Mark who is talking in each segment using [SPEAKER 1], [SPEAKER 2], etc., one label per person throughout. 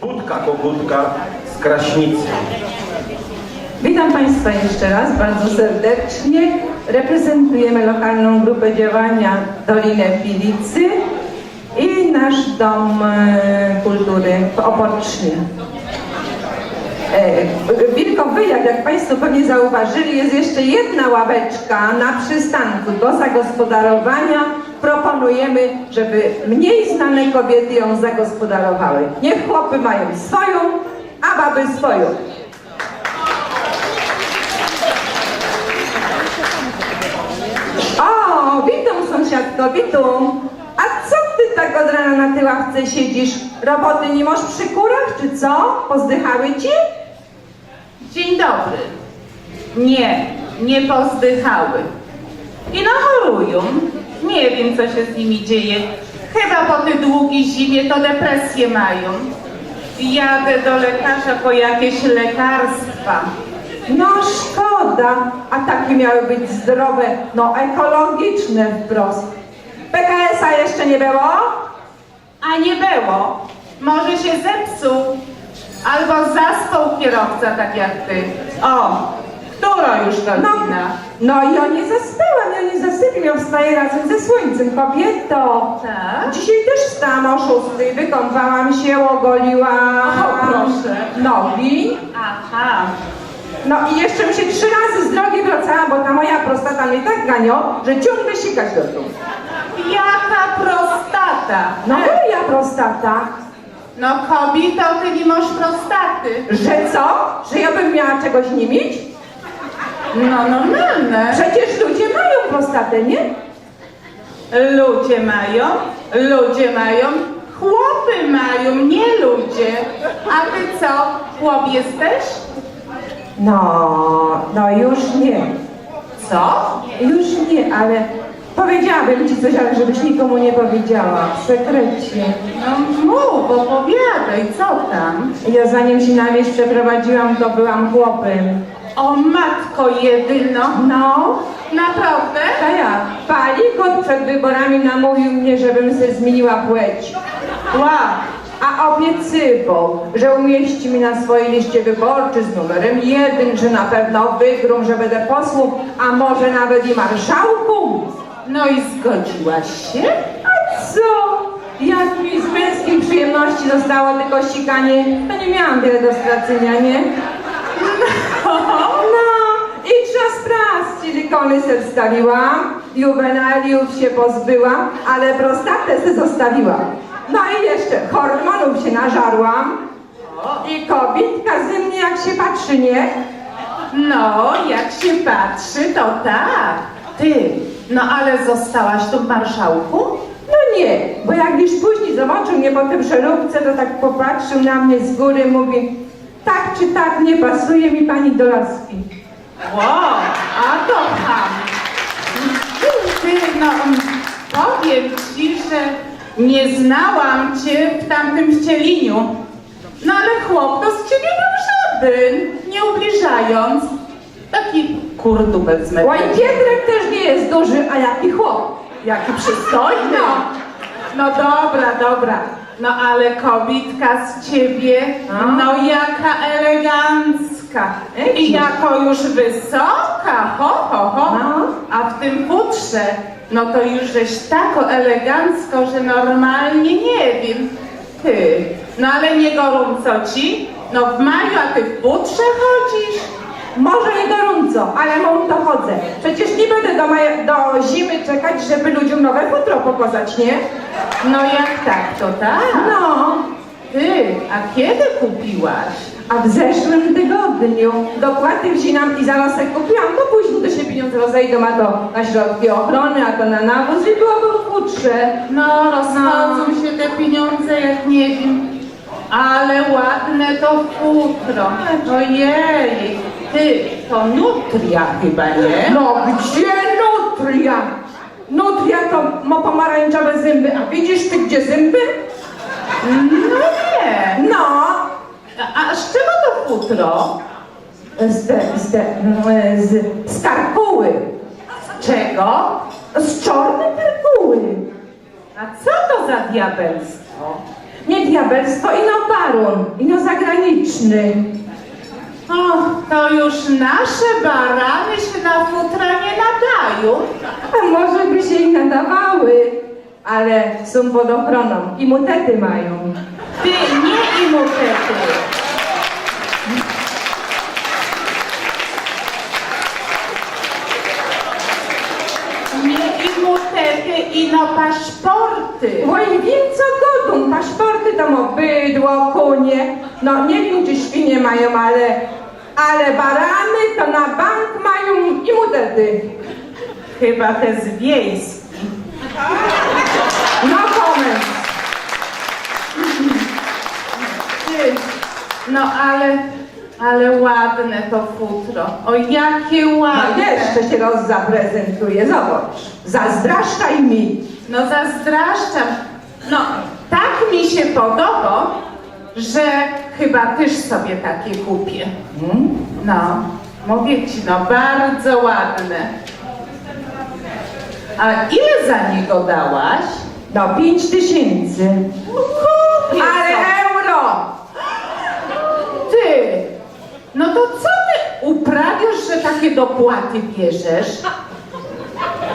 [SPEAKER 1] Budka Kogutka z Kraśnicy.
[SPEAKER 2] Witam Państwa jeszcze raz bardzo serdecznie. Reprezentujemy lokalną grupę działania Dolinę Filicy i nasz Dom e, Kultury w Opocznie. E, Wilkowyjak, jak Państwo pewnie zauważyli, jest jeszcze jedna ławeczka na przystanku do zagospodarowania. Proponujemy, żeby mniej znane kobiety ją zagospodarowały. Niech chłopy mają swoją, a baby swoją. O, witam sąsiadko, witam. A co ty tak od rana na tej ławce siedzisz? Roboty nie masz przy kurach, czy co? Pozdychały ci?
[SPEAKER 3] Dzień dobry. Nie, nie pozdychały. I no chorują. Nie wiem, co się z nimi dzieje. Chyba po tej długiej zimie to depresję mają. Jadę do lekarza po jakieś lekarstwa.
[SPEAKER 2] No szkoda, a takie miały być zdrowe, no ekologiczne wprost. PKS-a jeszcze nie było?
[SPEAKER 3] A nie było. Może się zepsuł. Albo zaspał kierowca, tak jak ty. O, która już
[SPEAKER 2] No,
[SPEAKER 3] godzina?
[SPEAKER 2] no i ja nie zaspałam, ja nie zasypiam, ja wstaję razem ze słońcem, kobieto.
[SPEAKER 3] Tak?
[SPEAKER 2] Dzisiaj też wstałam o szóstej, wykąpałam się, ogoliłam
[SPEAKER 3] O, proszę.
[SPEAKER 2] nogi.
[SPEAKER 3] Aha.
[SPEAKER 2] No i jeszcze mi się trzy razy z drogi wracałam, bo ta moja prostata mnie tak ganią, że ciągle sikać do tu.
[SPEAKER 3] Jaka prostata?
[SPEAKER 2] No moja prostata.
[SPEAKER 3] No kobieto, ty nie masz prostaty.
[SPEAKER 2] Że co? Że ja bym miała czegoś nie mieć?
[SPEAKER 3] No normalne.
[SPEAKER 2] Przecież ludzie mają prostatę, nie?
[SPEAKER 3] Ludzie mają, ludzie mają, chłopy mają, nie ludzie. A ty co, chłop jesteś?
[SPEAKER 2] No, no już nie.
[SPEAKER 3] Co?
[SPEAKER 2] Już nie, ale powiedziałabym ci coś, ale żebyś nikomu nie powiedziała. W sekrecie.
[SPEAKER 3] No mów, opowiadaj, co tam?
[SPEAKER 2] Ja zanim się na wieś przeprowadziłam, to byłam chłopem.
[SPEAKER 3] O matko jedyno,
[SPEAKER 2] No,
[SPEAKER 3] naprawdę?
[SPEAKER 2] to ja. Palikot przed wyborami namówił mnie, żebym sobie zmieniła płeć.
[SPEAKER 3] Wow.
[SPEAKER 2] A obiecywał, że umieści mnie na swojej liście wyborczej z numerem jeden, że na pewno wygram, że będę posłem, a może nawet i marszałką.
[SPEAKER 3] No i zgodziłaś się?
[SPEAKER 2] A co? Jak mi z męskiej przyjemności zostało tylko sikanie, to nie miałam wiele do stracenia, nie? No, i czas silikony se wstawiłam, juwenaliów się pozbyłam, ale prostatę se zostawiłam. No i jeszcze hormonów się nażarłam i kobietka ze mnie jak się patrzy, nie?
[SPEAKER 3] No, jak się patrzy, to tak. Ty, no ale zostałaś tu w marszałku?
[SPEAKER 2] No nie, bo jak już później zobaczył mnie po tym szerubce, to tak popatrzył na mnie z góry, mówi tak czy tak nie pasuje mi pani do laski.
[SPEAKER 3] Wow, no, powiem ci, że nie znałam cię w tamtym wcieliniu. No ale chłop to z ciebie był żaden, nie ubliżając. Taki kurdubek z
[SPEAKER 2] Oj,
[SPEAKER 3] metry.
[SPEAKER 2] Pietrek też nie jest duży, a jaki chłop.
[SPEAKER 3] Jaki przystojny.
[SPEAKER 2] No.
[SPEAKER 3] No dobra, dobra. No ale kobitka z ciebie,
[SPEAKER 2] No.
[SPEAKER 3] no jaka elegancka. I jako już wysoka, ho, ho, ho.
[SPEAKER 2] No.
[SPEAKER 3] A w tym futrze, no to już żeś tako elegancko, że normalnie nie wiem. Ty, no ale nie gorąco ci? No w maju, a ty w futrze chodzisz?
[SPEAKER 2] Może nie gorąco, ale mam to chodzę. Przecież nie będę do, maja, do zimy czekać, żeby ludziom nowe futro pokazać, nie?
[SPEAKER 3] No jak tak, to tak.
[SPEAKER 2] No,
[SPEAKER 3] Ty, a kiedy kupiłaś?
[SPEAKER 2] A w zeszłym tygodniu dokładnie wzinam i zaraz jak kupiłam, to później to się pieniądze rozejdą, a to na środki ochrony, a to na nawóz i byłoby w futrze.
[SPEAKER 3] No, rozchodzą się te pieniądze, jak nie wiem. Ale ładne to futro. Ojej, ty, to nutria chyba, nie?
[SPEAKER 2] No gdzie nutria? Nutria to ma pomarańczowe zęby, a widzisz ty gdzie zęby?
[SPEAKER 3] No nie.
[SPEAKER 2] No,
[SPEAKER 3] A, a z czego to futro?
[SPEAKER 2] z, te, z, z, z karkuły.
[SPEAKER 3] Czego?
[SPEAKER 2] Z czarnej karkuły.
[SPEAKER 3] A co to za diabelstwo?
[SPEAKER 2] Nie diabelstwo, ino Harun, ino zagraniczny.
[SPEAKER 3] O, to już nasze barany się na futra nie nadają.
[SPEAKER 2] A może by się i nadawały, ale są pod ochroną. Imutety mają.
[SPEAKER 3] Ty, nie imutety. Nie imutety, ino paszporty.
[SPEAKER 2] Oj, wiem co godą, paszporty tam o bydło, konie. No nie wiem, czy świnie mają, ale, ale barany to na bank mają imutety.
[SPEAKER 3] Chyba te z wiejskich.
[SPEAKER 2] No.
[SPEAKER 3] Ty, No ale, ale ładne to futro. O, jakie
[SPEAKER 2] No
[SPEAKER 3] ładne.
[SPEAKER 2] jeszcze się roz zaprezentuje, zobacz. Zazdraszczaj mi.
[SPEAKER 3] No zazdraszczam. No, tak mi się podoba, że chyba też sobie takie kupię.
[SPEAKER 2] Hmm?
[SPEAKER 3] No, mówię ci, no bardzo ładne. A ile za niego dałaś?
[SPEAKER 2] No pięć tysięcy.
[SPEAKER 3] Kupię
[SPEAKER 2] Ale
[SPEAKER 3] sobie.
[SPEAKER 2] euro!
[SPEAKER 3] Ty, no to co ty uprawiasz, że takie dopłaty bierzesz?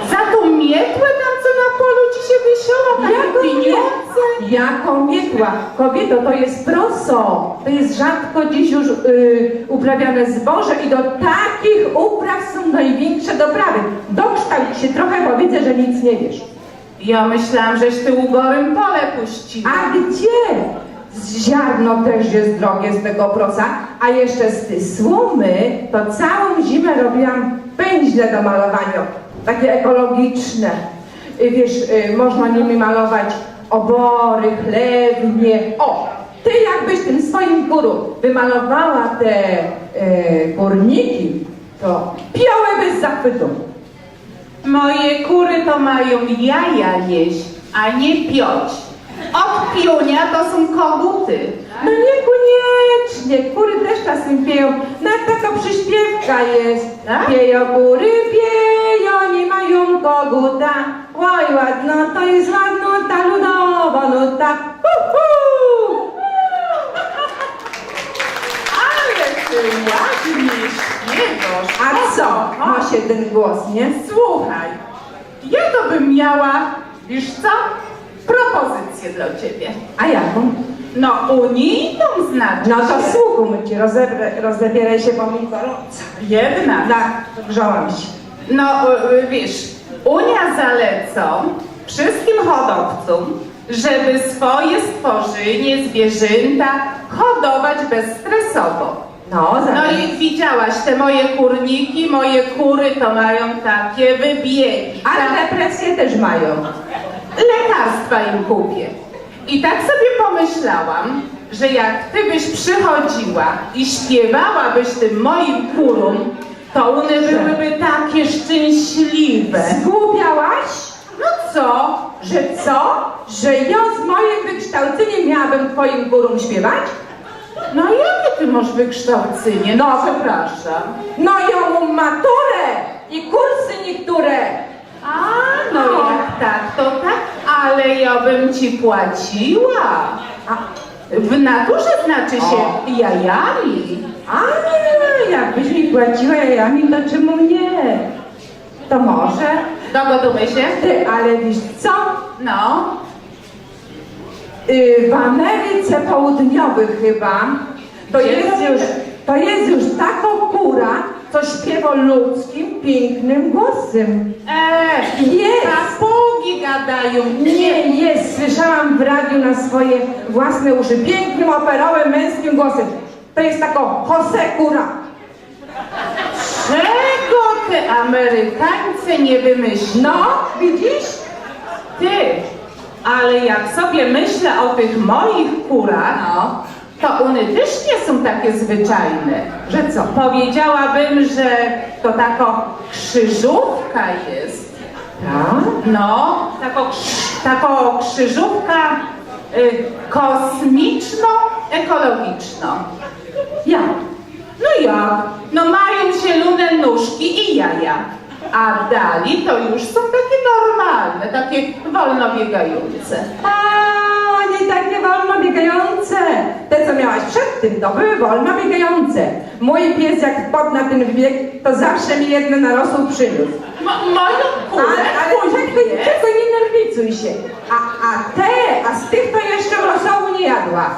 [SPEAKER 3] Za tą mietłę tam, co na polu ci się wysiała, takie
[SPEAKER 2] Jaką
[SPEAKER 3] pieniądze?
[SPEAKER 2] Jaką mietła? Kobieto, to jest proso. To jest rzadko dziś już y, uprawiane zboże i do takich upraw są największe doprawy. Dokształć się trochę, bo widzę, że nic nie wiesz.
[SPEAKER 3] Ja myślałam, żeś ty ugorym pole puściła.
[SPEAKER 2] A gdzie? Ziarno też jest drogie z tego prosa, a jeszcze z tej słomy to całą zimę robiłam pędzle do malowania, takie ekologiczne. Y, Wiesz, y, można nimi malować obory, chlewnie. O, ty jakbyś tym swoim kuru wymalowała te y, górniki, to piałyby z zachwytu.
[SPEAKER 3] Moje kury to mają jaja jeść, a nie piąć. Od piunia to są koguty.
[SPEAKER 2] No niekoniecznie, kury też czasem pieją, nawet taka przyśpiewka jest.
[SPEAKER 3] Tak?
[SPEAKER 2] Pieją kury, pieją, nie mają koguta. Oj, ładno, to jest ładnuta, ludowa nuta. Hu, hu.
[SPEAKER 3] Ale ty ładnie śpiewasz.
[SPEAKER 2] A co?
[SPEAKER 3] O,
[SPEAKER 2] Ma się ten głos, nie?
[SPEAKER 3] Słuchaj, ja to bym miała, wiesz co, propozycję dla ciebie.
[SPEAKER 2] A jaką?
[SPEAKER 3] No, unijną znaczy
[SPEAKER 2] No to
[SPEAKER 3] się.
[SPEAKER 2] słuchaj cię, rozebrę- rozebieraj się, bo mi gorąco.
[SPEAKER 3] Jednak.
[SPEAKER 2] Tak, grzałam się.
[SPEAKER 3] No, y, y, wiesz, Unia zalecą wszystkim hodowcom, żeby swoje stworzynie, zwierzęta hodować bezstresowo.
[SPEAKER 2] No,
[SPEAKER 3] No
[SPEAKER 2] zaraz.
[SPEAKER 3] i widziałaś te moje kurniki, moje kury to mają takie wybiegi.
[SPEAKER 2] Ale depresje też mają.
[SPEAKER 3] Lekarstwa im kupię. I tak sobie pomyślałam, że jak ty byś przychodziła i śpiewałabyś tym moim kurom, to one byłyby takie szczęśliwe.
[SPEAKER 2] Zgłupiałaś?
[SPEAKER 3] No co?
[SPEAKER 2] Że co? Że ja z moim wykształceniem miałabym twoim górą śpiewać?
[SPEAKER 3] No jakie ty masz wykształcenie? No przepraszam.
[SPEAKER 2] No ja mam maturę i kursy niektóre.
[SPEAKER 3] A, no jak tak, to tak, ale ja bym ci płaciła.
[SPEAKER 2] A,
[SPEAKER 3] W naturze znaczy się jajami.
[SPEAKER 2] a jakbyś mi płaciła jajami, to czemu nie? To może.
[SPEAKER 3] Dogodumy się?
[SPEAKER 2] Ty, ale wiesz co?
[SPEAKER 3] No.
[SPEAKER 2] Y, w Ameryce Południowej chyba to
[SPEAKER 3] Gdzie
[SPEAKER 2] jest
[SPEAKER 3] to
[SPEAKER 2] już,
[SPEAKER 3] jest?
[SPEAKER 2] to jest już taka kura, co śpiewa ludzkim, pięknym głosem.
[SPEAKER 3] Eee,
[SPEAKER 2] Jest.
[SPEAKER 3] papugi gadają.
[SPEAKER 2] Nie jest, słyszałam w radiu na swoje własne uszy, pięknym, operowym, męskim głosem. To jest taka Jose Kura.
[SPEAKER 3] Czego te Amerykańcy nie wymyślą?
[SPEAKER 2] No, widzisz?
[SPEAKER 3] Ty, ale jak sobie myślę o tych moich kurach,
[SPEAKER 2] No.
[SPEAKER 3] To one też nie są takie zwyczajne.
[SPEAKER 2] Że co?
[SPEAKER 3] Powiedziałabym, że to taka krzyżówka jest.
[SPEAKER 2] Tak?
[SPEAKER 3] No, taką, krz- taką krzyżówka y, kosmiczno-ekologiczną.
[SPEAKER 2] Ja.
[SPEAKER 3] No jak? No mają zielone nóżki i jaja. A dali to już są takie normalne, takie wolno biegające.
[SPEAKER 2] A, wolno biegające. Te, co zaś przed tym to były wolno biegające. Mój pies jak wpadł na ten bieg, to zawsze mi jedno narosło przyniósł.
[SPEAKER 3] Mo- moją kulę,
[SPEAKER 2] Ale, ale czekaj, czekaj, nie nerwicuj się. A, a te, a z tych to jeszcze rosołu nie jadła.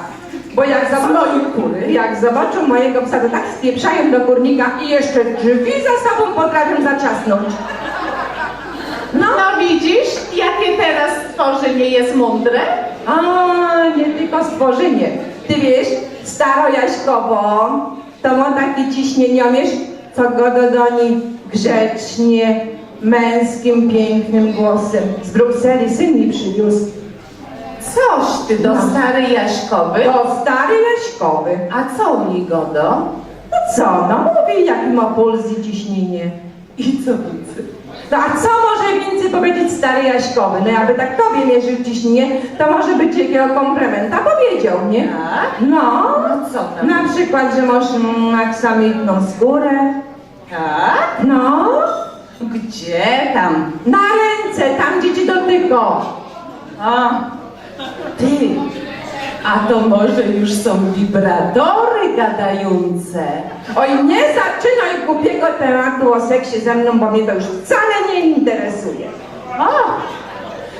[SPEAKER 2] Bo jak zobaczą,
[SPEAKER 3] mojej kury?
[SPEAKER 2] jak zobaczą mojego psa, to tak spieprzają do kurnika i jeszcze drzwi za sobą potrafią zaczasnąć. No,
[SPEAKER 3] No widzisz, jakie teraz stworzenie jest mądre?
[SPEAKER 2] a stworzenie. Ty wiesz, staro Jaśkowo, to ma taki ciśnieniomierz, co go dodoni grzecznie, męskim, pięknym głosem. Z Brukseli syn mi przywiózł.
[SPEAKER 3] Coś ty do
[SPEAKER 2] No.
[SPEAKER 3] starej Jaśkowy.
[SPEAKER 2] To stary Jaśkowy.
[SPEAKER 3] A co u niego do?
[SPEAKER 2] No co, no mówi jaki ma puls i ciśnienie.
[SPEAKER 3] I co widzę?
[SPEAKER 2] No a co może więcej powiedzieć stary Jaśkowy? No jakby tak tobie mierzył ciśnienie, to może być jakiego komplementa powiedział, nie?
[SPEAKER 3] Tak?
[SPEAKER 2] No,
[SPEAKER 3] No co tam?
[SPEAKER 2] na przykład, że masz mm, aksamitną skórę.
[SPEAKER 3] Tak?
[SPEAKER 2] No,
[SPEAKER 3] Gdzie tam?
[SPEAKER 2] na ręce, tam gdzie ci dotyka.
[SPEAKER 3] A, ty. A to może już są wibratory gadające.
[SPEAKER 2] Oj, nie zaczynaj głupiego tematu o seksie ze mną, bo mnie to już wcale nie interesuje.
[SPEAKER 3] O,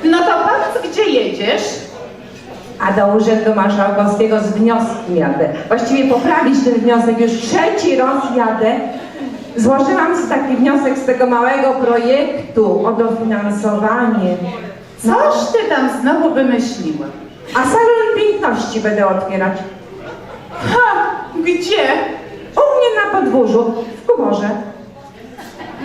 [SPEAKER 3] no to powiedz, gdzie jedziesz?
[SPEAKER 2] A do Urzędu Marszałkowskiego z wnioskiem jadę. Właściwie poprawić ten wniosek, już trzeci raz jadę. Złożyłam sobie taki wniosek z tego małego projektu o dofinansowanie.
[SPEAKER 3] Coś ty tam znowu wymyśliła?
[SPEAKER 2] A salon piękności będę otwierać.
[SPEAKER 3] Ha, gdzie?
[SPEAKER 2] U mnie na podwórzu, w Kuborze.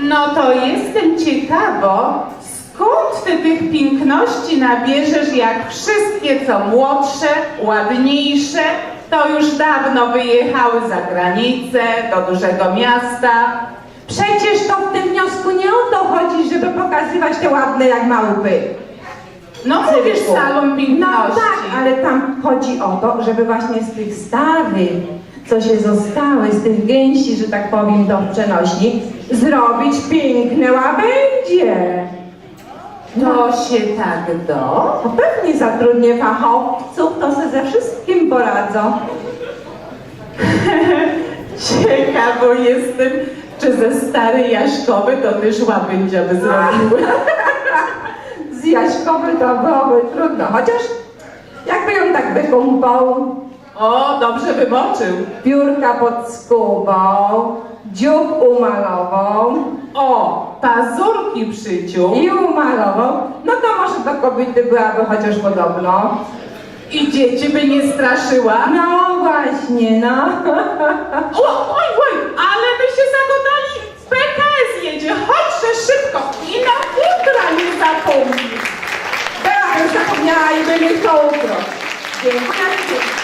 [SPEAKER 3] No to jestem ciekawo, skąd ty tych piękności nabierzesz, jak wszystkie co młodsze, ładniejsze, to już dawno wyjechały za granicę, do dużego miasta.
[SPEAKER 2] Przecież to w tym wniosku nie o to chodzi, żeby pokazywać te ładne jak małpy.
[SPEAKER 3] No mówisz salon
[SPEAKER 2] No
[SPEAKER 3] piękności.
[SPEAKER 2] tak, ale tam chodzi o to, żeby właśnie z tych starych, co się zostały, z tych gęsi, że tak powiem, do przenośni, zrobić piękne łabędzie.
[SPEAKER 3] To się tak do?
[SPEAKER 2] No pewnie zatrudnię fachowców, to se ze wszystkim poradzą.
[SPEAKER 3] Ciekawo jestem, czy ze starej Jaśkowy to też łabędzia by zrobiły.
[SPEAKER 2] Jaśkowy to byłoby trudno, chociaż jakby ją tak wykąpał,
[SPEAKER 3] O, dobrze wymoczył.
[SPEAKER 2] piórka pod skubą, dziób umalował
[SPEAKER 3] O, pazurki przyciął.
[SPEAKER 2] i umalował, no to może do kobiety byłaby chociaż podobno.
[SPEAKER 3] I dzieci by nie straszyła.
[SPEAKER 2] No właśnie, no.
[SPEAKER 3] O, oj, oj, ale by się zagodali. PKS jedzie, chodźże szybko i na nie.
[SPEAKER 2] Byłabym zapomniała i by mi to. Dziękuję.